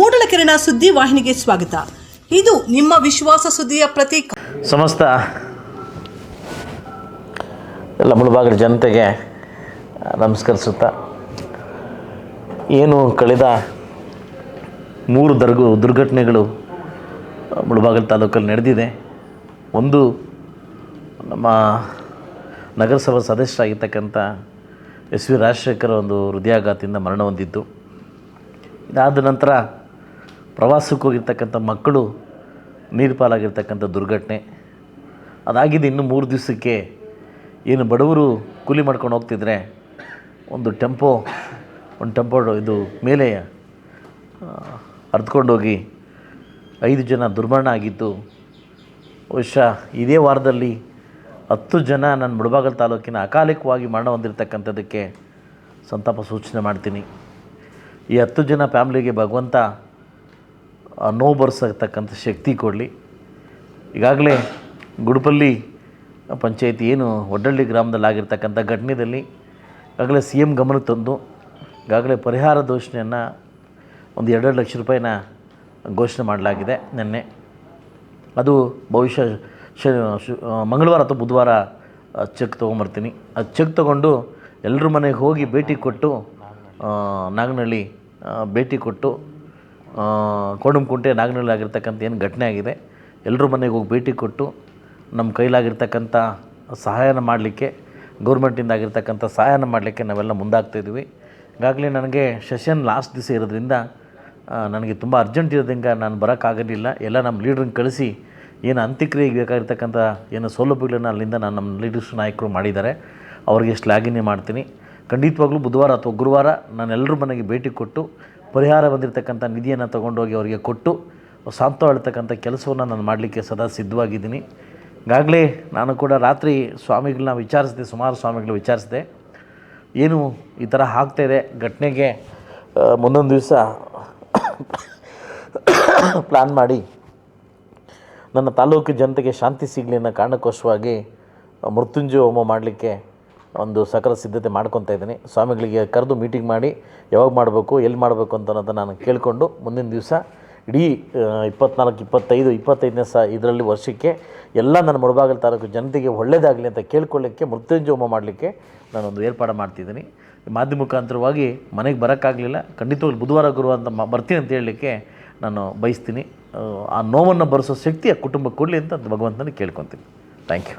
ಮೂಡಲಕೆರೆನ ಸುದ್ದಿ ವಾಹಿನಿಗೆ ಸ್ವಾಗತ. ಇದು ನಿಮ್ಮ ವಿಶ್ವಾಸ ಸುದ್ದಿಯ ಪ್ರತೀಕ. ಸಮಸ್ತ ಎಲ್ಲ ಮುಳುಬಾಗಿಲು ಜನತೆಗೆ ನಮಸ್ಕರಿಸುತ್ತಾ, ಏನು ಕಳೆದ ಮೂರು ದರ್ಗು ದುರ್ಘಟನೆಗಳು ಮುಳುಬಾಗಿಲು ತಾಲೂಕಲ್ಲಿ ನಡೆದಿದೆ. ಒಂದು ನಮ್ಮ ನಗರಸಭಾ ಸದಸ್ಯರಾಗಿರ್ತಕ್ಕಂಥ ಎಸ್ ವಿ ರಾಜಶೇಖರ್ ಒಂದು ಹೃದಯಾಘಾತದಿಂದ ಮರಣ ಹೊಂದಿದ್ದು. ಇದಾದ ನಂತರ ಪ್ರವಾಸಕ್ಕೆ ಹೋಗಿರ್ತಕ್ಕಂಥ ಮಕ್ಕಳು ನೀರು ಪಾಲಾಗಿರ್ತಕ್ಕಂಥ ದುರ್ಘಟನೆ. ಅದಾಗಿದೆ ಇನ್ನು ಮೂರು ದಿವಸಕ್ಕೆ ಏನು ಬಡವರು ಕೂಲಿ ಮಾಡ್ಕೊಂಡು ಹೋಗ್ತಿದ್ರೆ ಒಂದು ಟೆಂಪೋ ಒಂದು ಟೆಂಪೋ ಇದು ಮೇಲೆ ಹರಿದ್ಕೊಂಡೋಗಿ ಐದು ಜನ ದುರ್ಮರಣ ಆಗಿತ್ತು ಬಹುಶಃ ಇದೇ ವಾರದಲ್ಲಿ ಹತ್ತು ಜನ ನನ್ನ ಮುಡಬಾಗಲ್ ತಾಲೂಕಿನ ಅಕಾಲಿಕವಾಗಿ ಮರಣ ಹೊಂದಿರತಕ್ಕಂಥದ್ದಕ್ಕೆ ಸಂತಾಪ ಸೂಚನೆ ಮಾಡ್ತೀನಿ. ಈ ಹತ್ತು ಜನ ಫ್ಯಾಮ್ಲಿಗೆ ಭಗವಂತ ನೋವು ಬರ್ಸತಕ್ಕಂಥ ಶಕ್ತಿ ಕೊಡಲಿ. ಈಗಾಗಲೇ ಗುಡುಪಲ್ಲಿ ಪಂಚಾಯತಿ ಏನು ಒಡ್ಡಳ್ಳಿ ಗ್ರಾಮದಲ್ಲಿ ಆಗಿರ್ತಕ್ಕಂಥ ಘಟನೆಯಲ್ಲಿ ಈಗಾಗಲೇ ಸಿ ಎಂ ಗಮನಕ್ಕೆ ತಂದು, ಈಗಾಗಲೇ ಪರಿಹಾರ ಘೋಷಣೆಯನ್ನು ಒಂದು ಎರಡು ಲಕ್ಷ ರೂಪಾಯಿನ ಘೋಷಣೆ ಮಾಡಲಾಗಿದೆ ನಿನ್ನೆ. ಅದು ಬಹುಶಃ ಶ ಮಂಗಳವಾರ ಅಥವಾ ಬುಧವಾರ ಚೆಕ್ ತೊಗೊಂಬರ್ತೀನಿ. ಆ ಚೆಕ್ ತೊಗೊಂಡು ಎಲ್ಲರ ಮನೆಗೆ ಹೋಗಿ ಭೇಟಿ ಕೊಟ್ಟು ನಾಗನಹಳ್ಳಿ ಭೇಟಿ ಕೊಟ್ಟು ಆ, ಕೋಡಂಕುಂಟೆ ನಾಗನಹಳ್ಳಿ ಆಗಿರ್ತಕ್ಕಂಥ ಏನು ಘಟನೆ ಆಗಿದೆ. ಎಲ್ಲರ ಮನೆಗೆ ಹೋಗಿ ಭೇಟಿ ಕೊಟ್ಟು ನಮ್ಮ ಕೈಲಾಗಿರ್ತಕ್ಕಂಥ ಸಹಾಯನ ಮಾಡಲಿಕ್ಕೆ ಗೌರ್ಮೆಂಟಿಂದ ಆಗಿರ್ತಕ್ಕಂಥ ಸಹಾಯನ ಮಾಡಲಿಕ್ಕೆ ನಾವೆಲ್ಲ ಮುಂದಾಗ್ತಾಯಿದ್ವಿ ಈಗಾಗಲೇ ನನಗೆ ಸೆಷನ್ ಲಾಸ್ಟ್ ದಿವಸ ಇರೋದ್ರಿಂದ ನನಗೆ ತುಂಬ ಅರ್ಜೆಂಟ್ ಇರೋದ್ರಿಂದ ನಾನು ಬರೋಕ್ಕಾಗಲಿಲ್ಲ. ಎಲ್ಲ ನಮ್ಮ ಲೀಡ್ರನ್ನ ಕಳಿಸಿ ಏನು ಅಂತ್ಯಕ್ರಿಯೆಗೆ ಬೇಕಾಗಿರ್ತಕ್ಕಂಥ ಏನು ಸೌಲಭ್ಯಗಳನ್ನ ಅಲ್ಲಿಂದ ನಾನು ನಮ್ಮ ಲೀಡರ್ಸ್ ನಾಯಕರು ಮಾಡಿದ್ದಾರೆ. ಅವರಿಗೆ ಶ್ಲಾಘನೆ ಮಾಡ್ತೀನಿ. ಖಂಡಿತವಾಗ್ಲೂ ಬುಧವಾರ ಅಥವಾ ಗುರುವಾರ ನಾನು ಎಲ್ಲರೂ ಮನೆಗೆ ಭೇಟಿ ಕೊಟ್ಟು ಪರಿಹಾರ ಬಂದಿರತಕ್ಕಂಥ ನಿಧಿಯನ್ನು ತೊಗೊಂಡೋಗಿ ಅವರಿಗೆ ಕೊಟ್ಟು ಸಾಂತ್ವ ಹೇಳ್ತಕ್ಕಂಥ ಕೆಲಸವನ್ನು ನಾನು ಮಾಡಲಿಕ್ಕೆ ಸದಾ ಸಿದ್ಧವಾಗಿದ್ದೀನಿ. ಈಗಾಗಲೇ ನಾನು ಕೂಡ ರಾತ್ರಿ ಸ್ವಾಮಿಗಳನ್ನ ವಿಚಾರಿಸಿದೆ, ಸುಮಾರು ಸ್ವಾಮಿಗಳು ವಿಚಾರಿಸಿದೆ. ಏನು ಈ ಥರ ಆಗ್ತಾಯಿದೆ ಘಟನೆಗೆ ಮುಂದೊಂದು ದಿವಸ ಪ್ಲ್ಯಾನ್ ಮಾಡಿ ನನ್ನ ತಾಲೂಕು ಜನತೆಗೆ ಶಾಂತಿ ಸಿಗಲಿ ಅನ್ನೋ ಕಾರಣಕ್ಕೋಸ್ಕರವಾಗಿ ಮೃತ್ಯುಂಜಯ ಹೋಮ ಮಾಡಲಿಕ್ಕೆ ಒಂದು ಸಕಲ ಸಿದ್ಧತೆ ಮಾಡ್ಕೊತಾ ಇದ್ದೀನಿ. ಸ್ವಾಮಿಗಳಿಗೆ ಕರೆದು ಮೀಟಿಂಗ್ ಮಾಡಿ ಯಾವಾಗ ಮಾಡಬೇಕು ಎಲ್ಲಿ ಮಾಡಬೇಕು ಅಂತ ನಾನು ಕೇಳಿಕೊಂಡು ಮುಂದಿನ ದಿವಸ ಇಡೀ ಇಪ್ಪತ್ನಾಲ್ಕು ಇಪ್ಪತ್ತೈದು ಇಪ್ಪತ್ತೈದನೇ ಸ ಇದರಲ್ಲಿ ವರ್ಷಕ್ಕೆ ಎಲ್ಲ ನನ್ನ ಮುಳಬಾಗಲ್ ತಾಲೂಕು ಜನತೆಗೆ ಒಳ್ಳೆಯದಾಗಲಿ ಅಂತ ಕೇಳ್ಕೊಳ್ಳೋಕ್ಕೆ ಮೃತ್ಯುಂಜಯ ಹೋಮ ಮಾಡಲಿಕ್ಕೆ ನಾನೊಂದು ಏರ್ಪಾಡು ಮಾಡ್ತಿದ್ದೀನಿ. ಮಾಧ್ಯಮ ಮುಖಾಂತರವಾಗಿ ಮನೆಗೆ ಬರೋಕ್ಕಾಗಲಿಲ್ಲ. ಖಂಡಿತವಾಗಿ ಬುಧವಾರ ಗುರುವಾರ ಅಂತ ಬರ್ತೀನಿ ಅಂತ ಹೇಳಲಿಕ್ಕೆ ನಾನು ಬಯಸ್ತೀನಿ. ಆ, ನೋವನ್ನು ಭರಿಸೋ ಶಕ್ತಿ ಆ ಕುಟುಂಬಕ್ಕೆ ಕೊಡಲಿ ಅಂತ ಭಗವಂತನ ಕೇಳ್ಕೊತೀನಿ. Thank you